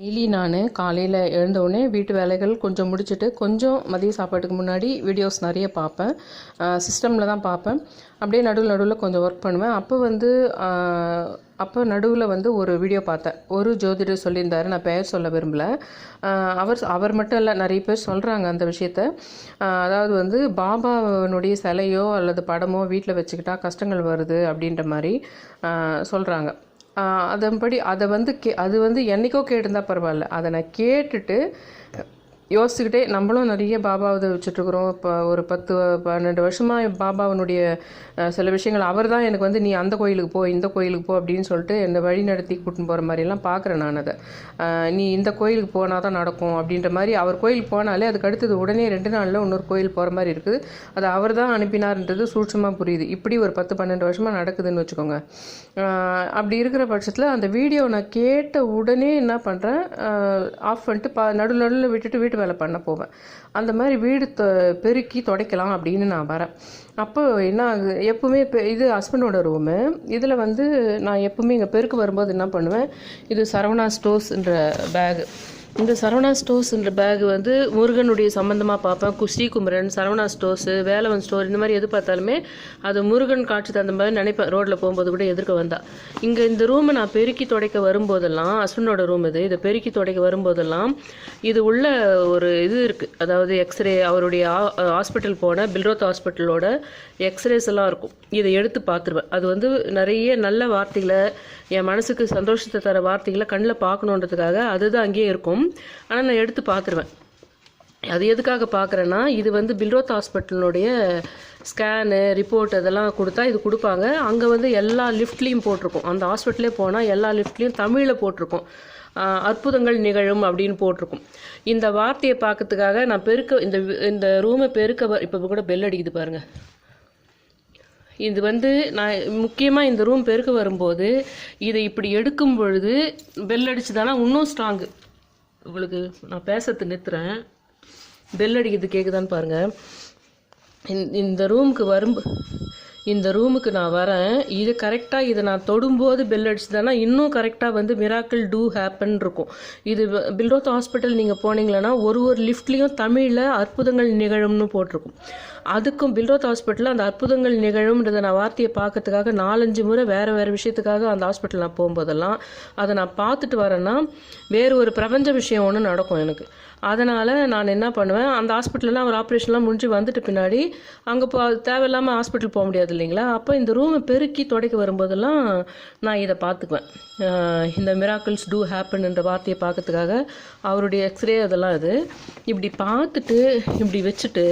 Daily நான் காலையில் எழுந்தவுடனே வீட்டு வேலைகள் கொஞ்சம் முடிச்சுட்டு கொஞ்சம் மதிய சாப்பாட்டுக்கு முன்னாடி வீடியோஸ் நிறைய பார்ப்பேன். சிஸ்டமில் தான் பார்ப்பேன். அப்படியே நடுவில் நடுவில் கொஞ்சம் ஒர்க் பண்ணுவேன். அப்போ வந்து அப்போ நடுவில் வந்து ஒரு வீடியோ பார்த்தேன். ஒரு ஜோதிடர் சொல்லியிருந்தாரு நான் பெயர் சொல்ல விரும்பல. அவர் அவர் மட்டும் இல்லை நிறைய பேர் சொல்கிறாங்க அந்த விஷயத்த. அதாவது வந்து பாபாவனுடைய சிலையோ அல்லது படமோ வீட்டில் வச்சுக்கிட்டா கஷ்டங்கள் வருது அப்படின்ற மாதிரி சொல்கிறாங்க அதன்படி அதை வந்து கே அது வந்து என்னைக்கோ கேட்டிருந்தா பரவாயில்ல. அதை நான் கேட்டுட்டு யோசிச்சுக்கிட்டே நம்மளும் நிறைய பாபாவை வச்சுட்ருக்குறோம். இப்போ ஒரு பத்து பன்னெண்டு வருஷமாக பாபாவனுடைய சில விஷயங்கள் அவர் தான் எனக்கு வந்து நீ அந்த கோயிலுக்கு போ இந்த கோயிலுக்கு போ அப்படின்னு சொல்லிட்டு என்னை வழி நடத்தி கூட்டின்னு போகிற மாதிரிலாம் பார்க்குறேன் நான் அதை. நீ இந்த கோயிலுக்கு போனால் தான் நடக்கும் அப்படின்ற மாதிரி அவர் கோயிலுக்கு போனாலே அதுக்கு அடுத்தது உடனே ரெண்டு நாளில் இன்னொரு கோயில் போகிற மாதிரி இருக்குது. அது அவர் தான் அனுப்பினார்ன்றது சூட்சமாக புரியுது. இப்படி ஒரு பத்து பன்னெண்டு வருஷமாக நடக்குதுன்னு வச்சுக்கோங்க. அப்படி இருக்கிற பட்சத்தில் அந்த வீடியோ நான் கேட்ட உடனே என்ன பண்ணுறேன் ஆஃப் பண்ணிட்டு பா நடுவில் நடுவில் விட்டுட்டு வீட்டு வேலை பண்ண போவேன். அந்த மாதிரி வீடு பெருக்கி துடைக்கலாம் அப்படின்னு நான் வரேன். அப்போ என்ன ஆகுது? எப்பவுமே இப்போ இது ஹஸ்பண்டோட ரூமு இதில் வந்து நான் எப்பவுமே இங்கே பெருக்கு வரும்போது என்ன பண்ணுவேன்? இது சரவணா ஸ்டோர்ஸ்ன்ற பேகு இந்த சரவணா ஸ்டோர்ஸ்ன்ற பேக் வந்து முருகனுடைய சம்மந்தமாக பார்ப்பேன். குஷி குமரன் சரவணா ஸ்டோர்ஸு வேலவன் ஸ்டோர் இந்த மாதிரி எது பார்த்தாலுமே அது முருகன் காட்சி தகுந்த மாதிரி நினைப்பேன். ரோட்டில் போகும்போது கூட எதிர்க்க வந்தா. இங்கே இந்த ரூமை நான் பெருக்கி துடைக்க வரும்போதெல்லாம் அஸ்வினோட ரூம் இது. இதை பெருக்கி துடைக்க வரும்போதெல்லாம் இது உள்ள ஒரு இது இருக்குது அதாவது எக்ஸ்ரே அவருடைய ஹாஸ்பிட்டல் போன பில்ரோத் ஹாஸ்பிட்டலோட எக்ஸ்ரேஸ் எல்லாம் இருக்கும். இதை எடுத்து பார்த்துருவேன். அது வந்து நிறைய நல்ல வார்த்தைகளை என் மனசுக்கு சந்தோஷத்தை தர வார்த்தைகளை கண்ணில் பார்க்கணுன்றதுக்காக அதுதான் அங்கேயே இருக்கும். ஆனால் நான் எடுத்து பார்த்துருவேன். அது எதுக்காக பார்க்குறேன்னா இது வந்து பில்ரோத் ஹாஸ்பிட்டலுடைய ஸ்கேனு ரிப்போர்ட் அதெல்லாம் கொடுத்தா இது கொடுப்பாங்க. அங்கே வந்து எல்லா லிஃப்ட்லேயும் போட்டிருக்கும். அந்த ஹாஸ்பிட்டலே போனால் எல்லா லிஃப்ட்லேயும் தமிழில் போட்டிருக்கும். அற்புதங்கள் நிகழும் அப்படின்னு போட்டிருக்கும். இந்த வார்த்தையை பார்க்கறதுக்காக நான் பெருக்க இந்த இந்த ரூமை பெருக்க இப்போ கூட பெல் அடிக்குது பாருங்கள் இது வந்து நான் முக்கியமாக இந்த ரூம் பெருக்க வரும்போது இதை இப்படி எடுக்கும் பொழுது பெல் அடிச்சுதானா? இன்னும் ஸ்ட்ராங்கு உங்களுக்கு நான் பேசுறது நிறுத்துறேன். பெல் அடிக்கிறது கேட்குதான்னு பாருங்கள் இந்த- இந்த ரூமுக்கு வரும் இந்த ரூமுக்கு நான் வரேன். இது கரெக்டாக இதை நான் தொடும்போது பெல் அடிச்சுதானா இன்னும் கரெக்டாக வந்து மிராக்கிள் டூ ஹேப்பன் இருக்கும். இது பில்ரோத் ஹாஸ்பிட்டல் நீங்கள் போனீங்களன்னா ஒரு ஒரு லிஃப்ட்லேயும் தமிழில் அற்புதங்கள் நிகழும்னு போட்டிருக்கும். அதுக்கும் பில்ரோத் ஹாஸ்பிட்டலில் அந்த அற்புதங்கள் நிகழும்ன்றத நான் வார்த்தையை பார்க்கறதுக்காக நாலஞ்சு முறை வேறு வேறு விஷயத்துக்காக அந்த ஹாஸ்பிட்டல் நான் போகும்போதெல்லாம் அதை நான் பார்த்துட்டு வரேன்னா வேறு ஒரு பிரபஞ்ச விஷயம் ஒன்று நடக்கும் எனக்கு. அதனால் நான் என்ன பண்ணுவேன் அந்த ஹாஸ்பிட்டல்லாம் ஒரு ஆப்ரேஷன்லாம் முடிஞ்சு வந்துட்டு பின்னாடி அங்கே போ தேவையில்லாமல் ஹாஸ்பிட்டல் போக முடியாது இல்லைங்களா? அப்போ இந்த ரூமை பெருக்கி துடைக்க வரும்போதெல்லாம் நான் இதை பார்த்துக்குவேன். இந்த மிராக்கிள்ஸ் டூ ஹேப்பன்ன்ற வார்த்தையை பார்க்கறதுக்காக அவருடைய எக்ஸ்ரே அதெல்லாம் இது. இப்படி பார்த்துட்டு இப்படி வச்சுட்டு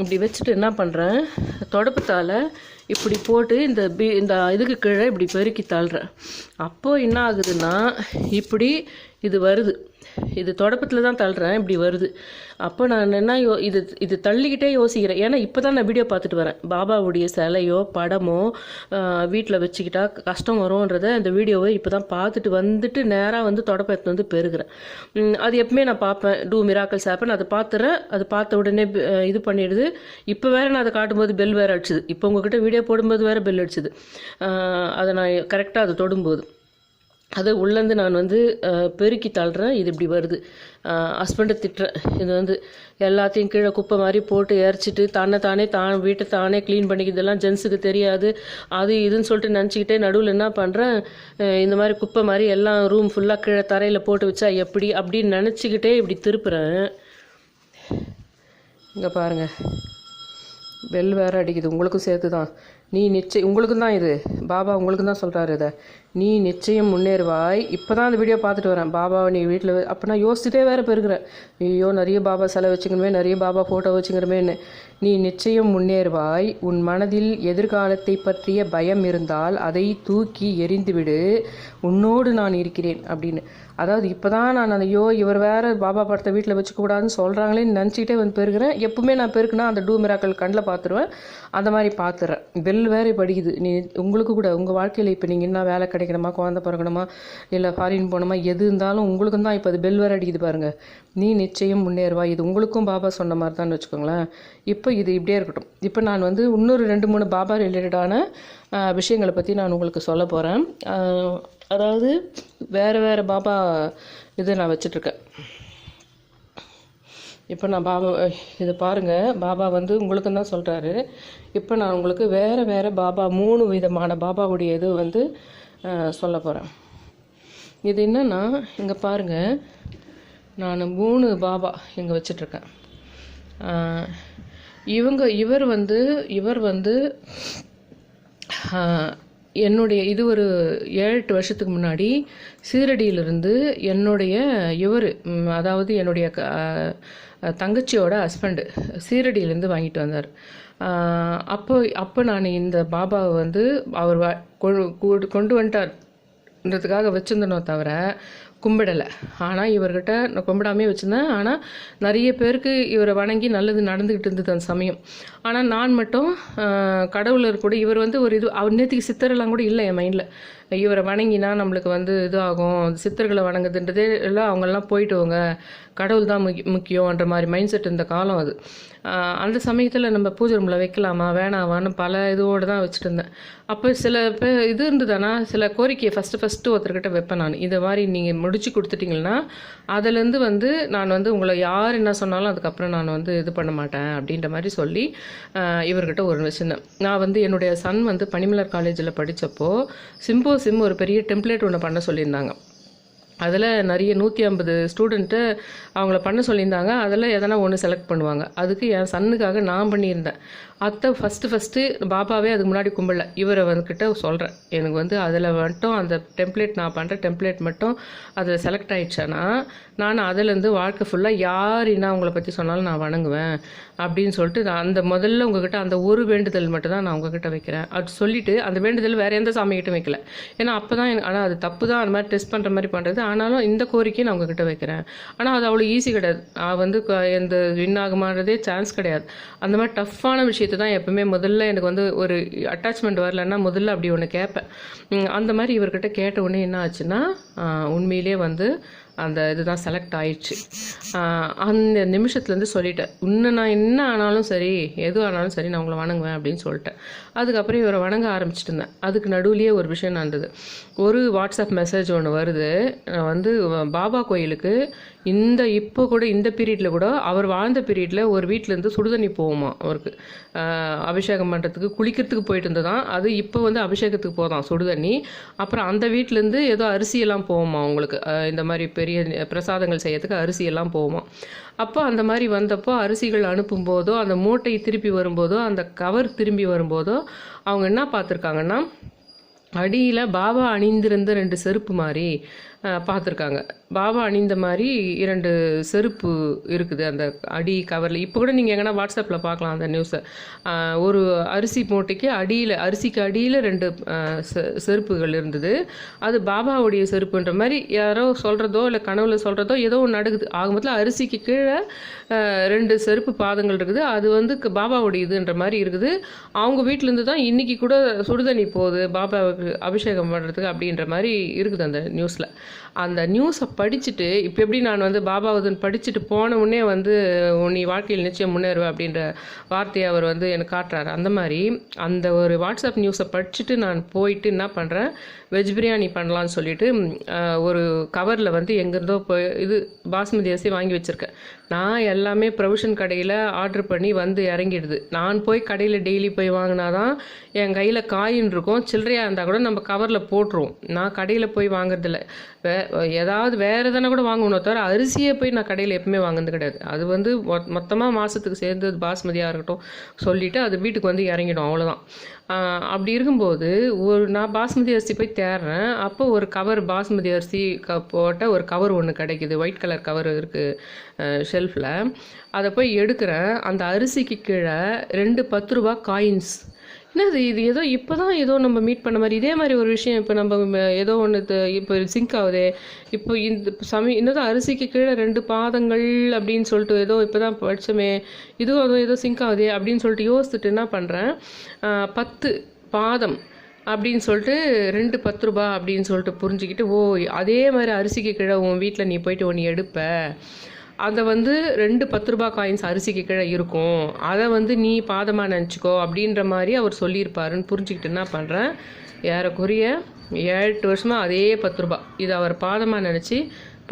இப்படி வச்சுட்டு என்ன பண்ணுறேன் தொடப்பத்தால் இப்படி போட்டு இந்த பி இந்த இதுக்கு கீழே இப்படி பெருக்கி தள்ளுறேன் அப்போது என்ன ஆகுதுன்னா இப்படி இது வருது. இது தொடப்பத்தில் தான் தள்ளுறேன் இப்படி வருது. அப்போ நான் என்ன யோ இது இது தள்ளிக்கிட்டே யோசிக்கிறேன். ஏன்னா இப்போ தான் நான் வீடியோ பார்த்துட்டு வரேன். பாபாவுடைய சிலையோ படமோ வீட்டில் வச்சுக்கிட்டா கஷ்டம் வரும்ன்றத அந்த வீடியோவை இப்போ தான் பார்த்துட்டு வந்துட்டு நேராக வந்து தொடப்பத்தை வந்து பெருகிறேன். அது எப்பவுமே நான் பார்ப்பேன். டூ மிராக்கல்ஸ் ஆப்பன் அதை பார்த்துறேன். அது பார்த்த உடனே இது பண்ணிடுது. இப்போ வேறு நான் அதை காட்டும்போது பெல் வேறு அடிச்சுது. இப்போ உங்ககிட்ட வீடியோ போடும்போது வேற பெல் அடிச்சுது. அதை நான் கரெக்டாக அதை தொடும்போது. அது உள்ளேருந்து நான் வந்து பெருக்கி தள்ளுறேன். இது இப்படி வருது. ஹஸ்பண்டை திட்டுறேன். இது வந்து எல்லாத்தையும் கீழே குப்பை மாதிரி போட்டு எரிச்சிட்டு தன்னை தானே தான் வீட்டை தானே க்ளீன் பண்ணிக்கிறதெல்லாம் ஜென்ஸுக்கு தெரியாது. அது இதுன்னு சொல்லிட்டு நினச்சிக்கிட்டே நடுவில் என்ன பண்ணுறேன் இந்த மாதிரி குப்பை மாதிரி எல்லாம் ரூம் ஃபுல்லாக கீழே தரையில் போட்டு வச்சா எப்படி? அப்படின்னு நினச்சிக்கிட்டே இப்படி திருப்புறேன். இங்கே பாருங்க. பெல் வேற அடிக்குது. உங்களுக்கும் சேர்த்து தான் நீ நிச்சயம் உங்களுக்கும் தான் இது. பாபா உங்களுக்கு தான் சொல்கிறாரு இதை. நீ நிச்சயம் முன்னேறுவாய். இப்போ தான் அந்த வீடியோ பார்த்துட்டு வரேன். பாபாவை நீ வீட்டில் அப்போ நான் யோசிச்சுட்டே வேறு பெருகிறேன். ஐயோ நிறைய பாபா சிலை வச்சுக்கணுமே நிறைய பாபா ஃபோட்டோ வச்சுக்கணுமேன்னு. நீ நிச்சயம் முன்னேறுவாய். உன் மனதில் எதிர்காலத்தை பற்றிய பயம் இருந்தால் அதை தூக்கி எறிந்துவிடு. உன்னோடு நான் இருக்கிறேன் அப்படின்னு. அதாவது இப்போ தான் நான் அந்த ஐயோ இவர் வேற பாபா படத்தை வீட்டில் வச்சுக்க கூடாதுன்னு சொல்கிறாங்களேன்னு நினச்சிக்கிட்டே வந்து பெருகிறேன். எப்பவுமே நான் பெருக்குனா அந்த டூ மிராக்கள் கண்ணில் பார்த்துருவேன் அந்த மாதிரி பார்த்துறேன் பெல் வேற படிக்குது. நீ உங்களுக்கு கூட உங்கள் வாழ்க்கையில் இப்போ நீங்கள் என்ன வேலை கிடைக்கணுமா? குழந்தை பிறக்கணுமா? இல்லை ஃபாரின் போகணுமா? எது இருந்தாலும் உங்களுக்கும் தான் இப்போ அது பெல் வேற அடிக்குது பாருங்கள் நீ நிச்சயம் முன்னேறுவா இது உங்களுக்கும் பாபா சொன்ன மாதிரி தான் வச்சுக்கோங்களேன். இப்போ இது இப்படியே இருக்கட்டும். இப்போ நான் வந்து இன்னொரு ரெண்டு மூணு பாபா ரிலேட்டடான விஷயங்களை பற்றி நான் உங்களுக்கு சொல்ல போகிறேன் அதாவது வேறு வேறு பாபா இதை நான் வச்சிட்ருக்கேன். இப்போ நான் பாபா இதை பாருங்கள் பாபா வந்து உங்களுக்கு தான் சொல்கிறாரு இப்போ நான் உங்களுக்கு வேறு வேறு பாபா மூணு விதமான பாபாவுடைய இது வந்து சொல்ல போகிறேன் இது என்னென்னா இங்கே பாருங்கள் நான் மூணு பாபா இங்கே வச்சிட்ருக்கேன். இவங்க இவர் வந்து இவர் வந்து என்னுடைய இது ஒரு ஏழு எட்டு வருஷத்துக்கு முன்னாடி சீரடியிலிருந்து என்னுடைய இவர் அதாவது என்னுடைய க- தங்கச்சியோட ஹஸ்பண்டு சீரடியிலேருந்து வாங்கிட்டு வந்தார். அப்போ அப்போ நான் இந்த பாபாவை வந்து அவர் கொண்டு வந்துட்டார்ன்றதுக்காக வச்சுருந்தனோ தவிர கும்பிடலை. ஆனால் இவர்கிட்ட நான் கும்பிடாமே வச்சுருந்தேன். ஆனால் நிறைய பேருக்கு இவரை வணங்கி நல்லது நடந்துக்கிட்டு இருந்தது அந்த சமயம். ஆனால் நான் மட்டும் கடவுளர் கூட இவர் வந்து ஒரு இது அவர் நேற்றுக்கு சித்தரெல்லாம் கூட இல்லை என் மைண்டில் இவரை வணங்கினா நம்மளுக்கு வந்து இது ஆகும் சித்தர்களை வணங்குதுன்றதே எல்லாம் அவங்கெல்லாம் போயிட்டுவங்க கடவுள் தான் முக்கிய முக்கியன்ற மாதிரி மைண்ட் செட் இருந்த காலம் அது. அந்த சமயத்தில் நம்ம பூஜை ரூமில் வைக்கலாமா? வேணாமான்னு பல இதோடு தான் வச்சுட்டு இருந்தேன். அப்போ சில இப்போ இது இருந்ததுன்னா சில கோரிக்கையை ஃபஸ்ட்டு ஃபஸ்ட்டு ஒருத்தர்கிட்ட வைப்பேன் நான். இதை மாதிரி நீங்கள் முடிச்சு கொடுத்துட்டிங்கன்னா அதுலேருந்து வந்து நான் வந்து உங்களை யார் என்ன சொன்னாலும் அதுக்கப்புறம் நான் வந்து இது பண்ண மாட்டேன் அப்படின்ற மாதிரி சொல்லி இவர்கிட்ட ஒரு வச்சுருந்தேன். நான் வந்து என்னுடைய சன் வந்து பனிமலர் காலேஜில் படித்தப்போ சிம்போ சிம் ஒரு பெரிய டெம்ப்ளேட் ஒன்று பண்ண சொல்லியிருந்தாங்க. அதில் நிறைய நூற்றி ஐம்பது ஸ்டூடெண்ட்டு அவங்கள பண்ண சொல்லியிருந்தாங்க. அதில் எதனா ஒன்று செலக்ட் பண்ணுவாங்க. அதுக்கு என் சன்னுக்காக நான் பண்ணியிருந்தேன். அத்தை ஃபஸ்ட்டு ஃபஸ்ட்டு பாப்பாவே அதுக்கு முன்னாடி கும்பல. இவரை வந்துக்கிட்ட சொல்கிறேன் எனக்கு வந்து அதில் மட்டும் அந்த டெம்ப்ளேட் நான் பண்ணுற டெம்ப்ளேட் மட்டும் அதில் செலக்ட் ஆகிடுச்சேன்னா நான் அதுலேருந்து வாழ்க்கை ஃபுல்லாக யார் என்ன அவங்கள பற்றி சொன்னாலும் நான் வணங்குவேன் அப்படின்னு சொல்லிட்டு நான் அந்த முதல்ல உங்ககிட்ட அந்த ஒரு வேண்டுதல் மட்டும் தான் நான் உங்ககிட்ட வைக்கிறேன். அது சொல்லிவிட்டு அந்த வேண்டுதல் வேறு எந்த சாமிகிட்டும் வைக்கல. ஏன்னா அப்போ தான் ஆனால் அது தப்பு தான் அந்த மாதிரி டெஸ்ட் பண்ணுற மாதிரி பண்ணுறது ஆனாலும் இந்த கோரிக்கையை நான் உங்ககிட்ட வைக்கிறேன். ஆனால் அது அவ்வளோ ஈஸி கிடையாது. நான் வந்து எந்த வின் ஆகுமான்றதே சான்ஸ் கிடையாது. அந்த மாதிரி டஃப்பான விஷயத்தை தான் எப்பவுமே முதல்ல எனக்கு வந்து ஒரு அட்டாச்மெண்ட் வரலன்னா முதல்ல அப்படி ஒன்று கேட்பேன். அந்த மாதிரி இவர்கிட்ட கேட்ட உடனே என்ன ஆச்சுன்னா உண்மையிலே வந்து அந்த இதுதான் செலக்ட் ஆயிடுச்சு. அந்த நிமிஷத்துலேருந்து சொல்லிட்டேன். இன்னும் நான் என்ன ஆனாலும் சரி எது ஆனாலும் சரி நான் உங்களை வணங்குவேன் அப்படின்னு சொல்லிட்டேன். அதுக்கப்புறம் இவரை வணங்க ஆரம்பிச்சிட்டு இருந்தேன். அதுக்கு நடுவுலேயே ஒரு விஷயம் நடந்தது. ஒரு வாட்ஸ்அப் மெசேஜ் ஒன்று வருது. நான் வந்து பாபா கோயிலுக்கு இந்த இப்போ கூட இந்த பீரியடில் கூட அவர் வாழ்ந்த பீரியடில் ஒரு வீட்டிலேருந்து சுடுதண்ணி போகுமா அவருக்கு. அபிஷேகம் பண்ணுறதுக்கு குளிக்கிறதுக்கு போயிட்டு இருந்ததான் அது இப்போ வந்து அபிஷேகத்துக்கு போதான் சுடுதண்ணி. அப்புறம் அந்த வீட்டிலேருந்து ஏதோ அரிசியெல்லாம் போகுமா அவங்களுக்கு? இந்த மாதிரி பெரிய பிரசாதங்கள் செய்யறதுக்கு அரிசியெல்லாம் போகுமா அப்போ அந்த மாதிரி வந்தப்போ அரிசிகள் அனுப்பும்போதோ அந்த மூட்டை திருப்பி வரும்போதோ அந்த கவர் திரும்பி வரும்போதோ அவங்க என்ன பார்த்துருக்காங்கன்னா அடியில் பாபா அணிந்திருந்த ரெண்டு செருப்பு மாதிரி பார்த்துருக்காங்க. பாபா அணிந்த மாதிரி இரண்டு செருப்பு இருக்குது அந்த அடி கவரில் இப்போ கூட நீங்கள் எங்கன்னா வாட்ஸ்அப்பில் பார்க்கலாம் அந்த நியூஸை ஒரு அரிசி மூட்டைக்கு அடியில் அரிசிக்கு அடியில் ரெண்டு செ- செருப்புகள் இருந்தது. அது பாபாவுடைய செருப்புன்ற மாதிரி யாரோ சொல்கிறதோ இல்லை கனவுல சொல்கிறதோ ஏதோ ஒன்று நடக்குது ஆகும்போது அரிசிக்கு கீழே ரெண்டு செருப்பு பாதங்கள் இருக்குது. அது வந்து க- பாபாவுடைய இதுன்ற மாதிரி இருக்குது. அவங்க வீட்டிலேருந்து தான் இன்றைக்கி கூட சுடுதண்ணி போகுது. பாபாவுக்கு அபிஷேகம் பண்ணுறதுக்கு அப்படின்ற மாதிரி இருக்குது அந்த நியூஸில் அந்த நியூஸை படிச்சுட்டு இப்போ எப்படி நான் வந்து பாபாவுதன் படிச்சுட்டு போன உடனே வந்து நீ வாழ்க்கையில் நிச்சயம் முன்னேறுவ அப்படின்ற வார்த்தையை அவர் வந்து எனக்கு காட்டுறாரு. அந்த மாதிரி அந்த ஒரு வாட்ஸ்அப் நியூஸை படிச்சுட்டு நான் போயிட்டு என்ன பண்ணுறேன் வெஜ் பிரியாணி பண்ணலான்னு சொல்லிட்டு ஒரு கவரில் வந்து எங்கேருந்தோ போய் இது பாஸ்மதி அரிசி வாங்கி வச்சுருக்கேன். நான் எல்லாமே ப்ரொவிஷன் கடையில் ஆர்டர் பண்ணி வந்து இறங்கிடுது. நான் போய் கடையில் டெய்லி போய் வாங்கினாதான் என் கையில் காயின் இருக்கும். சில்லறையாக இருந்தால் கூட நம்ம கவரில் போட்டுருவோம். நான் கடையில் போய் வாங்குறதில்ல. வே ஏதாவது வேறு எதனா கூட வாங்கணும் தவிர அரிசியை போய் நான் கடையில் எப்பவுமே வாங்கினது கிடையாது. அது வந்து மொத்தமாக மாதத்துக்கு சேர்ந்து பாஸ்மதியாக இருக்கட்டும் சொல்லிவிட்டு அது வீட்டுக்கு வந்து இறங்கிடும் அவ்வளோதான் அப்படி இருக்கும்போது ஒரு நான் பாஸ்மதி அரிசி போய் தேடுறேன் அப்போ ஒரு கவர் பாஸ்மதி அரிசி க போட்ட ஒரு கவர் ஒன்று கிடைக்குது. ஒயிட் கலர் கவர் இருக்குது ஷெல்ஃபில் அதை போய் எடுக்கிறேன். அந்த அரிசிக்கு கீழே ரெண்டு பத்து ரூபா காயின்ஸ் என்னது இது? ஏதோ இப்போ தான் ஏதோ நம்ம மீட் பண்ண மாதிரி. இதே மாதிரி ஒரு விஷயம் இப்போ நம்ம ம- ஏதோ ஒன்று இப்போ சிங்க் ஆகுதே. இப்போ இந்த சமய என்னதான் அரிசிக்கு கீழே ரெண்டு பாதங்கள் அப்படின்னு சொல்லிட்டு ஏதோ இப்போ தான் படித்தோமே இதுவும் அதுவும் ஏதோ சிங்க் ஆகுதே அப்படின்னு சொல்லிட்டு யோசிச்சுட்டு என்ன பண்ணுறேன் பத்து பாதம் அப்படின்னு சொல்லிட்டு ரெண்டு பத்து ரூபா அப்படின்னு சொல்லிட்டு புரிஞ்சுக்கிட்டு ஓ அதே மாதிரி அரிசிக்கு கீழே உன் வீட்டில் நீ போயிட்டு ஒன்று எடுப்ப. அதை வந்து ரெண்டு பத்து ரூபா காயின்ஸ் அரிசிக்கு கீழே இருக்கும். அதை வந்து நீ பாதமாக நினச்சிக்கோ அப்படின்ற மாதிரி அவர் சொல்லியிருப்பாருன்னு புரிஞ்சுக்கிட்டு என்ன பண்ணுறேன் ஏறக்குறைய ஏழு எட்டு வருஷமாக அதே பத்து ரூபா. இதை அவர் பாதமாக நினச்சி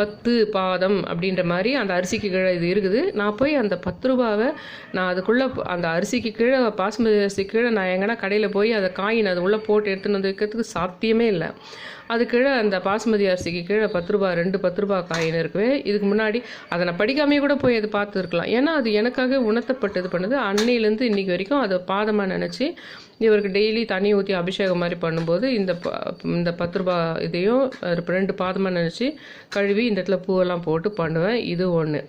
பத்து பாதம் அப்படின்ற மாதிரி அந்த அரிசிக்கு கீழே இது இருக்குது. நான் போய் அந்த பத்து ரூபாவை நான் அதுக்குள்ளே அந்த அரிசிக்கு கீழே பாஸ்மதி அரிசிக்கு கீழே நான் எங்கன்னா கடையில் போய் அதை காயின் அது உள்ளே போட்டு எடுத்துன்னு வந்து வைக்கிறதுக்கு சாத்தியமே இல்லை. அது கீழே அந்த பாஸ்மதி அரிசிக்கு கீழே பத்து ரூபா ரெண்டு பத்து ரூபா காயின் இருக்குவே இதுக்கு முன்னாடி அதை நான் படிக்காமையே கூட போய் அது பார்த்துருக்கலாம். ஏன்னா அது எனக்காக உணர்த்தப்பட்டது பண்ணுது. அன்னையிலேருந்து இன்றைக்கி வரைக்கும் அதை பாதமாக நினச்சி இவருக்கு டெய்லி தண்ணி ஊற்றி அபிஷேகம் மாதிரி பண்ணும்போது இந்த ப இந்த பத்து ரூபா இதையும் ரெண்டு பாதமாக நினச்சி கழுவி இந்த இடத்துல பூவெல்லாம் போட்டு பண்ணுவேன். இது ஒன்று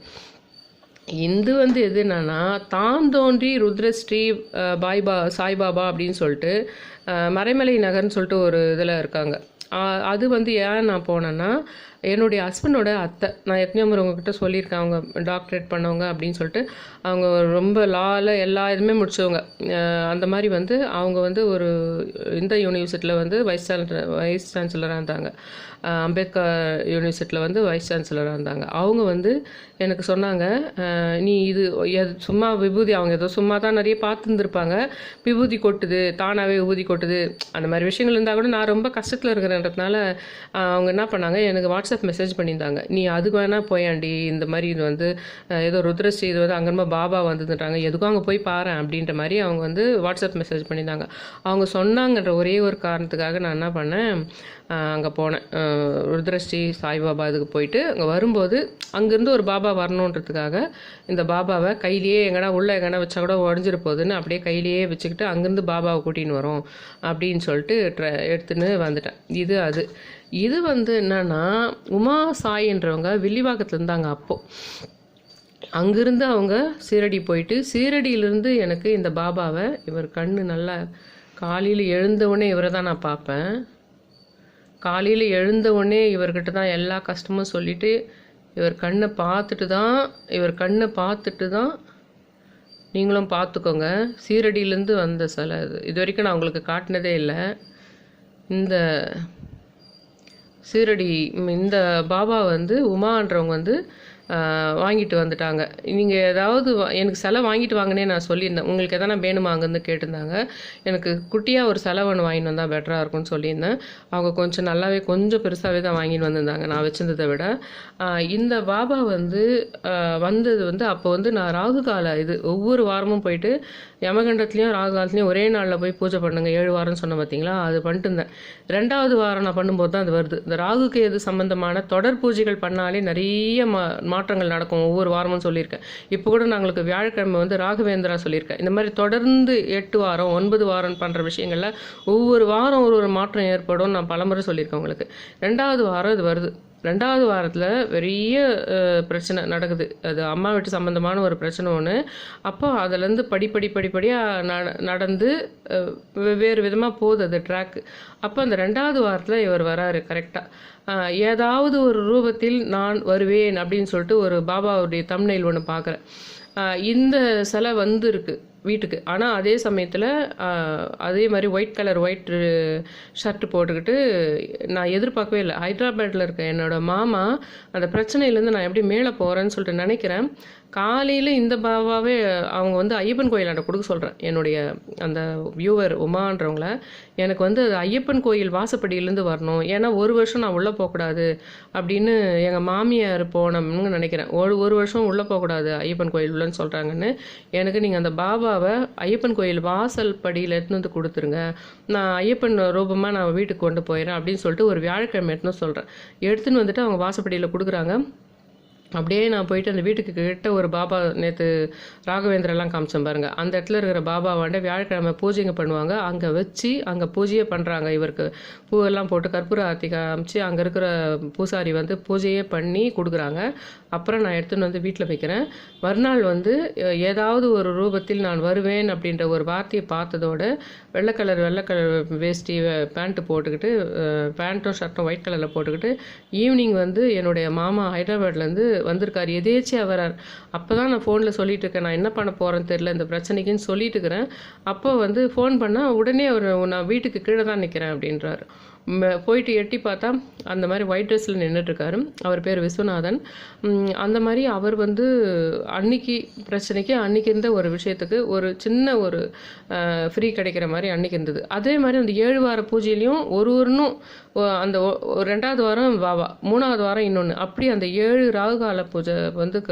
இது வந்து எது என்னன்னா தான் தோன்றி ருத்ரஸ்ரீ பாய்பா சாய்பாபா அப்படின்னு சொல்லிட்டு மறைமலை நகர்னு சொல்லிட்டு ஒரு இதில் இருக்காங்க. அது வந்து ஏன் நான் போனேன்னா என்னுடைய ஹஸ்பண்டோட அத்தை. நான் எத்தனையோ முறை உங்ககிட்ட சொல்லியிருக்கேன். அவங்க டாக்டரேட் பண்ணவங்க அப்படின்னு சொல்லிட்டு அவங்க ரொம்ப லாவில் எல்லா இதுவுமே முடிச்சவங்க. அந்த மாதிரி வந்து அவங்க வந்து ஒரு இந்த யூனிவர்சிட்டியில் வந்து வைஸ் சான்சலர் வைஸ் சான்சலராக இருந்தாங்க. அம்பேத்கர் யூனிவர்சிட்டியில் வந்து வைஸ் சான்சலராக இருந்தாங்க. அவங்க வந்து எனக்கு சொன்னாங்க நீ இது சும்மா விபூதி அவங்க ஏதோ சும்மா தான் நிறைய பார்த்துருந்துருப்பாங்க. விபூதி கொட்டுது தானாகவே விபூதி கொட்டுது. அந்த மாதிரி விஷயங்கள் இருந்தால் கூட நான் ரொம்ப கஷ்டத்தில் இருக்கிறன்றதுனால அவங்க என்ன பண்ணாங்க எனக்கு வாட்ஸ்அப் மெசேஜ் பண்ணியிருந்தாங்க. நீ அதுக்கு வேணால் போயாண்டி இந்த மாதிரி இது வந்து ஏதோ ருத்ரஸ்ரீ இது வந்து அங்கேருமா பாபா வந்துட்டாங்க எதுக்கும் அங்கே போய் பாரு அப்படின்ற மாதிரி அவங்க வந்து வாட்ஸ்அப் மெசேஜ் பண்ணியிருந்தாங்க. அவங்க சொன்னாங்கன்ற ஒரே ஒரு காரணத்துக்காக நான் என்ன பண்ணேன் அங்கே போனேன். ருத்ரஸ்ரீ சாய்பாபா இதுக்கு போயிட்டு அங்கே வரும்போது அங்கேருந்து ஒரு பாபா வரணுன்றதுக்காக இந்த பாபாவை கையிலேயே எங்கனா உள்ளே எங்கனா வச்சா கூட உடஞ்சிட போகுதுன்னு அப்படியே கையிலேயே வச்சுக்கிட்டு அங்கேருந்து பாபாவை கூட்டின்னு வரோம் அப்படின்னு சொல்லிட்டு ட்ர எடுத்துன்னு வந்துட்டேன். இது அது. இது வந்து என்னன்னா உமா சாயின்றவங்க வில்லிவாக்கத்தில் இருந்தாங்க அப்போது அங்கிருந்து அவங்க சீரடி போயிட்டு சீரடியிலேருந்து எனக்கு இந்த பாபாவை இவர் கண்ணு நல்லா காலையில் எழுந்தவுடனே இவரை தான் நான் பார்ப்பேன். காலையில் எழுந்தவுடனே இவர்கிட்ட தான் எல்லா கஷ்டமும் சொல்லிட்டு இவர் கண்ணை பார்த்துட்டு தான் இவர் கண்ணை பார்த்துட்டு தான் நீங்களும் பார்த்துக்கோங்க. சீரடியிலேருந்து வந்த சில இது இது வரைக்கும் நான் உங்களுக்கு காட்டினதே இல்லை. இந்த சீரடி இந்த பாபா வந்து உமான்றவங்க வந்து வாங்கிட்டு வந்துட்டாங்க. நீங்கள் ஏதாவது வா- எனக்கு சிலை வாங்கிட்டு வாங்கினே நான் சொல்லியிருந்தேன். உங்களுக்கு எதனா வேணுமாங்கன்னு கேட்டிருந்தாங்க. எனக்கு குட்டியாக ஒரு சிலை ஒன்று வாங்கிட்டு வந்தால் பெட்டராக இருக்கும்னு சொல்லியிருந்தேன். அவங்க கொஞ்சம் நல்லாவே கொஞ்சம் பெருசாகவே தான் வாங்கிட்டு வந்திருந்தாங்க நான் வச்சிருந்ததை விட. இந்த பாபா வந்து வந்தது வந்து அப்போ வந்து நான் ராகு கால இது ஒவ்வொரு வாரமும் போயிட்டு யமகண்டத்துலேயும் ராகு காலத்துலேயும் ஒரே நாளில் போய் பூஜை பண்ணுங்க. ஏழு வாரம்னு சொன்ன பார்த்தீங்களா அது பண்ணிட்டு இருந்தேன். ரெண்டாவது வாரம் நான் பண்ணும்போது தான் அது வருது. இந்த ராகுக்கு எது சம்மந்தமான தொடர் பூஜைகள் பண்ணாலே நிறைய மா மாற்றங்கள் நடக்கும். ஒவ்வொரு வாரமும் சொல்லியிருக்கேன். இப்போ கூட நாங்களுக்கு வியாழக்கிழமை வந்து ராகவேந்திரா சொல்லியிருக்கேன். இந்த மாதிரி தொடர்ந்து எட்டு வாரம் ஒன்பது வாரம் பண்ணுற விஷயங்களில் ஒவ்வொரு வாரம் ஒரு ஒரு மாற்றம் ஏற்படும் நான் பலமுறை சொல்லியிருக்கேன் உங்களுக்கு. ரெண்டாவது வாரம் இது வருது. ரெண்டாவது வாரத்தில் பெரிய பிரச்சனை நடக்குது. அது அம்மா வீட்டு சம்மந்தமான ஒரு பிரச்சனை ஒன்று அப்போ அதுலேருந்து படிப்படி படிப்படியாக நட நடந்து வெவ்வேறு விதமாக போகுது அது ட்ராக்கு அப்போ அந்த ரெண்டாவது வாரத்தில் இவர் வராரு கரெக்டாக ஏதாவது ஒரு ரூபத்தில் நான் வருவேன் அப்படின்னு சொல்லிட்டு ஒரு பாபாவுடைய தமிழில் ஒன்று பார்க்குறேன் இந்த சிலை வந்துருக்கு. வீட்டுக்கு. ஆனால் அதே சமயத்தில் அதே மாதிரி ஒயிட் கலர் ஒயிட் ஷர்ட் போட்டுக்கிட்டு நான் எதிர்பார்க்கவே இல்லை. ஹைதராபாத்தில் இருக்க என்னோட மாமா அந்த பிரச்சனையிலேருந்து நான் எப்படி மேலே போகிறேன்னு சொல்லிட்டு நினைக்கிறேன். காலையில் இந்த பாபாவே அவங்க வந்து ஐயப்பன் கோயிலாண்ட கொடுக்க சொல்கிறேன் என்னுடைய அந்த வியூவர் உமான்றவங்கள. எனக்கு வந்து அது ஐயப்பன் கோயில் வாசப்படியிலேருந்து வரணும். ஏன்னா ஒரு வருஷம் நான் உள்ளே போகக்கூடாது அப்படின்னு எங்கள் மாமியார் போனோம்னு நினைக்கிறேன். ஒரு ஒரு வருஷம் உள்ளே போகக்கூடாது ஐயப்பன் கோயில் உள்ளன்னு சொல்கிறாங்கன்னு எனக்கு நீங்கள் அந்த பாபாவை ஐயப்பன் கோயில் வாசல் படியில் எடுத்துன்னு வந்து கொடுத்துருங்க. நான் ஐயப்பன் ரூபமாக நான் வீட்டுக்கு கொண்டு போயிடுறேன் அப்படின்னு சொல்லிட்டு ஒரு வியாழக்கிழமை எடுத்துன்னு சொல்கிறேன் எடுத்துன்னு வந்துட்டு அவங்க வாசப்படியில் கொடுக்குறாங்க. அப்படியே நான் போயிட்டு அந்த வீட்டுக்கு கிட்ட ஒரு பாபா நேற்று ராகவேந்திரெல்லாம் காமிச்சேன் பாருங்கள் அந்த இடத்துல இருக்கிற பாபாவாண்ட வியாழக்கிழமை பூஜைங்க பண்ணுவாங்க. அங்கே வச்சு அங்கே பூஜையே பண்ணுறாங்க இவருக்கு. பூவெல்லாம் போட்டு கற்பூர ஆர்த்தி காமிச்சு அங்கே இருக்கிற பூசாரி வந்து பூஜையே பண்ணி கொடுக்குறாங்க. அப்புறம் நான் எடுத்துன்னு வந்து வீட்டில் வைக்கிறேன். மறுநாள் வந்து ஏதாவது ஒரு ரூபத்தில் நான் வருவேன் அப்படின்ற ஒரு வார்த்தையை பார்த்ததோட வெள்ளை கலர் வெள்ளை கலர் வேஷ்டி பேண்ட்டு போட்டுக்கிட்டு பேண்ட்டும் ஷர்ட்டும் ஒயிட் கலரில் போட்டுக்கிட்டு ஈவினிங் வந்து என்னுடைய மாமா ஹைதராபாத்லேருந்து வந்திருக்கார். எதேச்சியாக வரார். அப்போ தான் நான் ஃபோனில் சொல்லிட்டு இருக்கேன். நான் என்ன பண்ண போகிறேன்னு தெரில இந்த பிரச்சனைக்குன்னு சொல்லிட்டு இருக்கிறேன். அப்போ வந்து ஃபோன் பண்ணால் உடனே அவர் நான் வீட்டுக்கு கீழே தான் நிற்கிறேன் அப்படின்றாரு. போயிட்டு எட்டி பார்த்தா அந்த மாதிரி ஒயிட் ட்ரெஸ்ஸில் நின்றுட்டுருக்காரு அவர் பேர் விஸ்வநாதன். அந்த மாதிரி அவர் வந்து அன்னைக்கு பிரச்சனைக்கு அன்னைக்கு இருந்த ஒரு விஷயத்துக்கு ஒரு சின்ன ஒரு ஃப்ரீ கிடைக்கிற மாதிரி அன்னைக்கு இருந்தது. அதே மாதிரி அந்த ஏழு வார பூஜையிலையும் ஒரு ஒன்றும் அந்த ஒ- ரெண்டாவது வாரம் வாவா மூணாவது வாரம் இன்னொன்று அப்படி அந்த ஏழு ராகுகால பூஜை வந்து க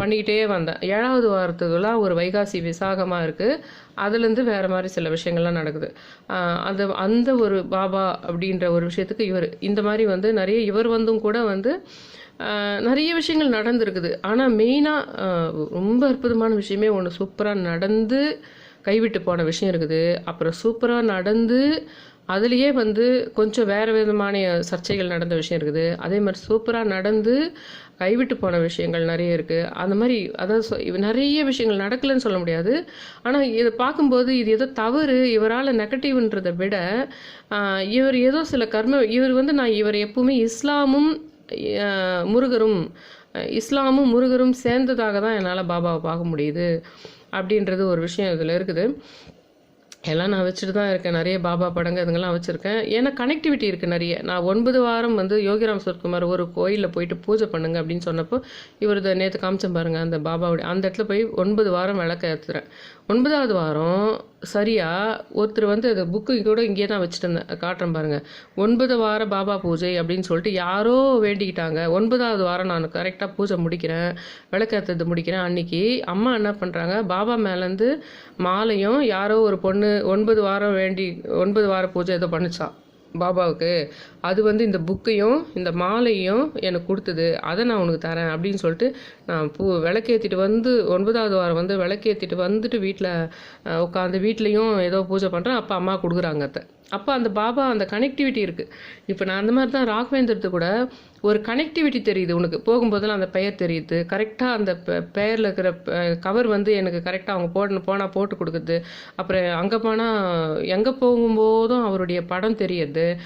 பண்ணிக்கிட்டே வந்தேன். ஏழாவது வாரத்துக்குலாம் ஒரு வைகாசி விசாகமாக இருக்குது அதுலேருந்து வேறு மாதிரி சில விஷயங்கள்லாம் நடக்குது. அந்த அந்த ஒரு பாபா அப்படின்ற ஒரு விஷயத்துக்கு இவர் இந்த மாதிரி வந்து நிறைய இவர் வந்தும் கூட வந்து நிறைய விஷயங்கள் நடந்திருக்குது. ஆனால் மெயினாக ரொம்ப அற்புதமான விஷயமே ஒன்று சூப்பராக நடந்து கைவிட்டு போன விஷயம் இருக்குது. அப்புறம் சூப்பராக நடந்து அதுலேயே வந்து கொஞ்சம் வேறு விதமான சர்ச்சைகள் நடந்த விஷயம் இருக்குது. அதே மாதிரி சூப்பராக நடந்து கைவிட்டு போன விஷயங்கள் நிறைய இருக்குது அந்த மாதிரி அதாவது சொ- இவ- நிறைய விஷயங்கள் நடக்கலைன்னு சொல்ல முடியாது. ஆனால் இதை பார்க்கும்போது இது ஏதோ தவறு இவரால் நெகட்டிவ்ன்றதை விட இவர் ஏதோ சில கர்ம இவர் வந்து நான் இவர் எப்பவுமே இஸ்லாமும் முருகரும் இஸ்லாமும் முருகரும் சேர்ந்ததாக தான் என்னால் பாபாவை பார்க்க முடியுது. அப்படின்றது ஒரு விஷயம் இதில் இருக்குது. எல்லாம் நான் வச்சுட்டு தான் இருக்கேன். நிறைய பாபா படங்க இதுங்கெல்லாம் வச்சுருக்கேன். ஏன்னா கனெக்டிவிட்டி இருக்குது நிறைய. நான் ஒன்பது வாரம் வந்து யோகிராம் சுர்குமார் ஒரு கோயிலில் போயிட்டு பூஜை பண்ணுங்க அப்படின்னு சொன்னப்போ இவர் நேற்று காமிச்சேன் பாருங்கள் அந்த பாபாவுடைய அந்த இடத்துல போய் ஒன்பது வாரம் விளக்க ஏற்றுறேன் ஒன்பதாவது வாரம் சரியாக ஒருத்தர் வந்து அந்த புக்கு கூட இங்கேயே தான் வச்சுட்டு இருந்தேன் காட்டுறேன் பாருங்கள் ஒன்பது வார பாபா பூஜை அப்படின்னு சொல்லிட்டு யாரோ வேண்டிக்கிட்டாங்க. ஒன்பதாவது வாரம் நான் கரெக்டாக பூஜை முடிக்கிறேன் விளக்கேற்றது முடிக்கிறேன். அன்னைக்கு அம்மா என்ன பண்ணுறாங்க பாபா மேலேருந்து மாலையும் யாரோ ஒரு பொண்ணு ஒன்பது வாரம் வேண்டி ஒன்பது வார பூஜை ஏதோ பண்ணிச்சான் பாபாவுக்கு அது வந்து இந்த புக்கையும் இந்த மாலையும் எனக்கு கொடுத்தது. அதை நான் உனக்கு தரேன் அப்படின்னு சொல்லிட்டு நான் பூ விளக்கேற்றிட்டு வந்து ஒன்பதாவது வாரம் வந்து விளக்கேற்றிட்டு வந்துட்டு வீட்டில் உட்காந்து வீட்லேயும் ஏதோ பூஜை பண்ணுறேன் அப்போ அம்மா கொடுக்குறாங்க அத்தை. அப்போ அந்த பாபா அந்த கனெக்டிவிட்டி இருக்குது இப்போ நான் அந்த மாதிரி தான் ராகவேந்திரத்து கூட ஒரு கனெக்டிவிட்டி தெரியுது உனக்கு. போகும்போதெல்லாம் அந்த பெயர் தெரியுது. கரெக்டாக அந்த பெ- பெயரில் இருக்கிற கவர் வந்து எனக்கு கரெக்டாக அவங்க போடணும் போனால் போட்டு கொடுக்குது. அப்புறம் அங்கே போனால் எங்கே போகும்போதும் அவருடைய படம் தெரியுது.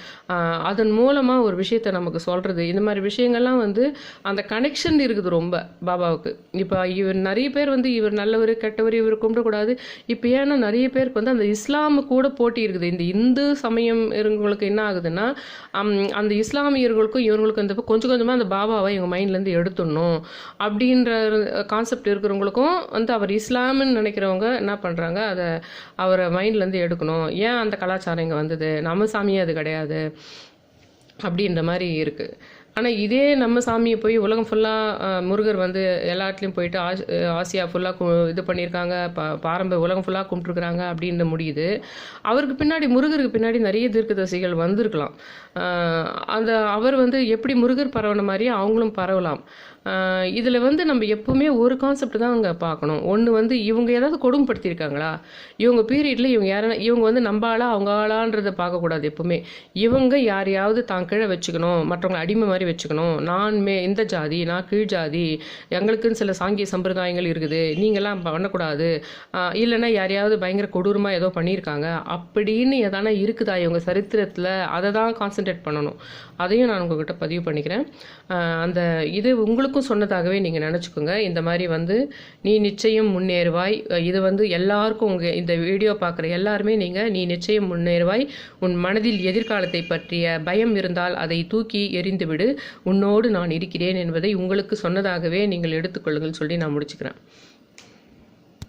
அதன் மூலமாக ஒரு விஷயத்தை நமக்கு சொல்கிறது இந்த மாதிரி விஷயங்கள்லாம் வந்து அந்த கனெக்ஷன் இருக்குது ரொம்ப பாபாவுக்கு. இப்போ இவர் நிறைய பேர் வந்து இவர் நல்லவர் கெட்டவர் இவர் கும்பிடக்கூடாது. இப்போ ஏன்னா நிறைய பேருக்கு வந்து அந்த இஸ்லாமு கூட போட்டி இருக்குது. இந்த இந்து சமயம் இருவங்களுக்கு என்ன ஆகுதுன்னா அம், அந்த இஸ்லாமியர்களுக்கும் இவர்களுக்கும் இந்த கொஞ்சம் கொஞ்சமாக அந்த பாபாவை இவங்க மைண்ட்லேருந்து எடுத்துடணும் அப்படின்ற கான்செப்ட் இருக்கிறவங்களுக்கும் வந்து அவர் இஸ்லாம்னு நினைக்கிறவங்க என்ன பண்ணுறாங்க அதை அவரை மைண்ட்லேருந்து எடுக்கணும். ஏன் அந்த கலாச்சாரம் இங்கே வந்தது? நம்ம சாமியே அது கிடையாது. அப்படின்ற மாதிரி இருக்குது ஆனால் இதே நம்ம சாமியை போய் உலகம் ஃபுல்லாக முருகர் வந்து எல்லா இடத்துலையும் போயிட்டு ஆஸ் ஆசியா ஃபுல்லாக இது பண்ணியிருக்காங்க பா பாரம்பரிய உலகம் ஃபுல்லாக கும்பிட்டுருக்குறாங்க அப்படின்னு முடியுது. அவருக்கு பின்னாடி முருகருக்கு பின்னாடி நிறைய தீர்க்கதரிசிகள் வந்திருக்கலாம். அந்த அவர் வந்து எப்படி முருகர் பரவின மாதிரியே அவங்களும் பரவலாம். இதில் வந்து நம்ம எப்போவுமே ஒரு கான்செப்ட் தான் அங்கே பார்க்கணும். ஒன்று வந்து இவங்க ஏதாவது கொடுமைப்படுத்தியிருக்காங்களா? இவங்க பீரியடில் இவங்க யாரா இவங்க வந்து நம்ம ஆளா அவங்க ஆளான்றதை பார்க்கக்கூடாது எப்போவுமே. இவங்க யாரையாவது தான் கீழே வச்சுக்கணும் மற்றவங்களை அடிமை மாதிரி வச்சுக்கணும். நான் மே இந்த ஜாதி நான் கீழ் ஜாதி எங்களுக்குன்னு சில சாங்கிய சம்பிரதாயங்கள் இருக்குது நீங்களாம் பண்ணக்கூடாது. இல்லைன்னா யாரையாவது பயங்கர கொடூரமாக ஏதோ பண்ணியிருக்காங்க. அப்படின்னு எதானா இருக்குதா இவங்க சரித்திரத்தில்? அதை தான் கான்சென்ட்ரேட் பண்ணணும். அதையும் நான் உங்ககிட்ட பதிவு பண்ணிக்கிறேன். அந்த இது உங்களுக்கும் சொன்னதாகவே நீங்கள் நினச்சிக்கோங்க. இந்த மாதிரி வந்து நீ நிச்சயம் முன்னேறுவாய். இது வந்து எல்லாருக்கும் உங்கள் இந்த வீடியோ பார்க்குற எல்லாருமே நீங்கள் நீ நிச்சயம் முன்னேறுவாய். உன் மனதில் எதிர்காலத்தை பற்றிய பயம் இருந்தால் அதை தூக்கி எறிந்துவிடு. உன்னோடு நான் இருக்கிறேன் என்பதை உங்களுக்கு சொன்னதாகவே நீங்கள் எடுத்துக்கொள்ளுங்கள் சொல்லி நான் முடிச்சுக்கிறேன்.